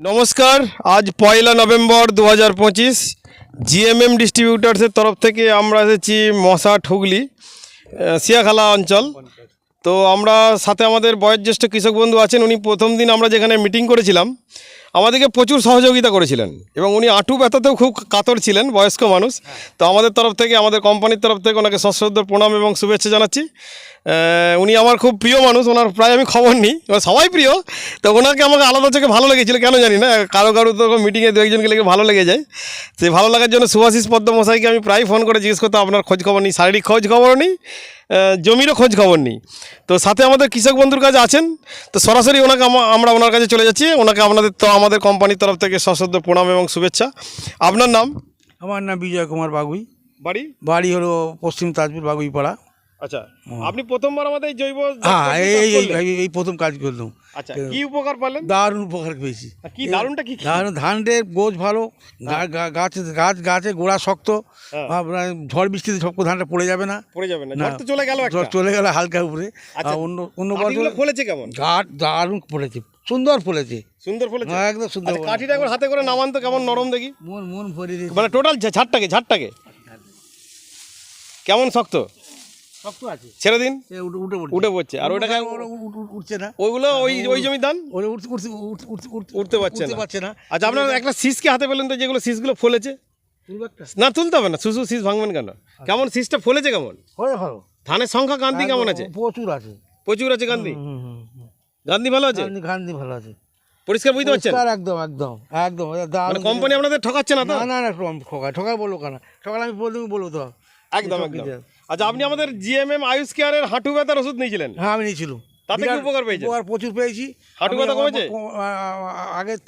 নমস্কার, আজ পয়লা নভেম্বর দু হাজার পঁচিশ, জিএমএম ডিস্ট্রিবিউটার্সের তরফ থেকে আমরা এসেছি মশা ঠুগলি সিয়াখালা অঞ্চল। তো আমরা সাথে আমাদের বয়োজ্যেষ্ঠ কৃষক বন্ধু আছেন, উনি প্রথম দিন আমরা যেখানে মিটিং করেছিলাম। আমাদেরকে প্রচুর সহযোগিতা করেছিলেন এবং উনি আঁটু ব্যথাতেও খুব কাতর ছিলেন, বয়স্ক মানুষ। তো আমাদের তরফ থেকে, আমাদের কোম্পানির তরফ থেকে ওনাকে সশ্রদ্ধ প্রণাম এবং শুভেচ্ছা জানাচ্ছি। উনি আমার খুব প্রিয় মানুষ, ওনার প্রায় আমি খবর নিই সবাই প্রিয়। তো ওনাকে আমাকে আলাদা চোখে ভালো লেগেছিল, কেন জানি না, কারও কারও তো মিটিংয়ে দু একজনকে লেগে ভালো লেগে যায়। সেই ভালো লাগার জন্য সুভাষিস পদ্ম মশাইকে আমি প্রায় ফোন করে জিজ্ঞেস করতাম, আপনার খোঁজ খবর নেই? শারীরিক খোঁজ খবরও নেই। জমিরও খোঁজ খবর নেই। তো সাথে আমাদের কৃষক বন্ধুর কাছে আছেন তো সরাসরি ওনাকে আমরা ওনার কাছে চলে যাচ্ছি। ওনাকে আপনাদের তো আমাদের কোম্পানির তরফ থেকে সশ্রদ্ধ প্রণাম এবং শুভেচ্ছা। আপনার নাম? আমার নাম বিজয় কুমার বাগুই। বাড়ি? বাড়ি হলো পশ্চিম তাজপুর বাগুইপাড়া। আচ্ছা আপনি প্রথমবার আমাদের এই জৈব হ্যাঁ? এই- এই প্রথম কাজ করলাম। আচ্ছা কি উপকার দারুণ উপকার পেয়েছি। কি দারুণটা কি? কি? দারুণ ধানের গোছ ভালো গা- গা- গাছ গাছে গোড়া শক্ত হ্যাঁ। ঝড় বৃষ্টিতে সব ধানটা পড়ে যাবে না। পড়ে যাবে না। না। তো চলে গেল চলে গেলে হালকা উপরে। আচ্ছা, অন্য অন্য বছর ফলেছে কেমন? গাছ দারুণ ফলেছে সুন্দর ফলেছে। সুন্দর ফলেছে? হ্যাঁ, একদম সুন্দর আচ্ছা, কাঠিটা একবার হাতে করে নামান তো কেমন নরম দেখি। মন মন ভরে মানে টোটাল ঝাড়টাকে ঝাড়টাকে। কেমন শক্ত? শক্ত আছে। ছেড়ে দিন। উঠে উঠে পড়ছে। আর ওটাকে ওরা উঠ- উঠ- উঠছে না। ওইগুলো ওই ওই জমি দান? উঠতে উঠতে উঠতে- উঠতে উঠতে উঠতে পারছে না। পারছে না। আচ্ছা আপনার একটা শীষকে হাতে পেলেন তো যেগুলো শীষগুলো ফলেছে? না তুলতে হবে না। শুধু শীষ ভাঙবেন কেন? কেমন শীষটা ফলেছে কেমন? ভালো। ধানের সংখ্যা গান্ধি কেমন আছে? প্রচুর আছে। প্রচুর আছে গান্ধি। গান্ধি ভালো আছে? গান্ধী ভালো আছে। পরিষ্কার বুঝতে পারছেন? একদম একদম একদম। মানে কোম্পানি আপনাদের ঠকাচ্ছে না তো? না না ঠকা- ঠকা বলব কেন ঠকালে আমি বলব বলব তো। একদম একদম। আচ্ছা আপনি আমাদের জিএমএম আয়ুষ কেয়ারের হাঁটু ব্যথার ওষুধ নিয়েছিলেন? হ্যাঁ আমি নিয়েছিলাম। তাতে কি উপকার পেয়েছি উপকার প্রচুর পেয়েছি। হাঁটু ব্যথা কমেছে? আগে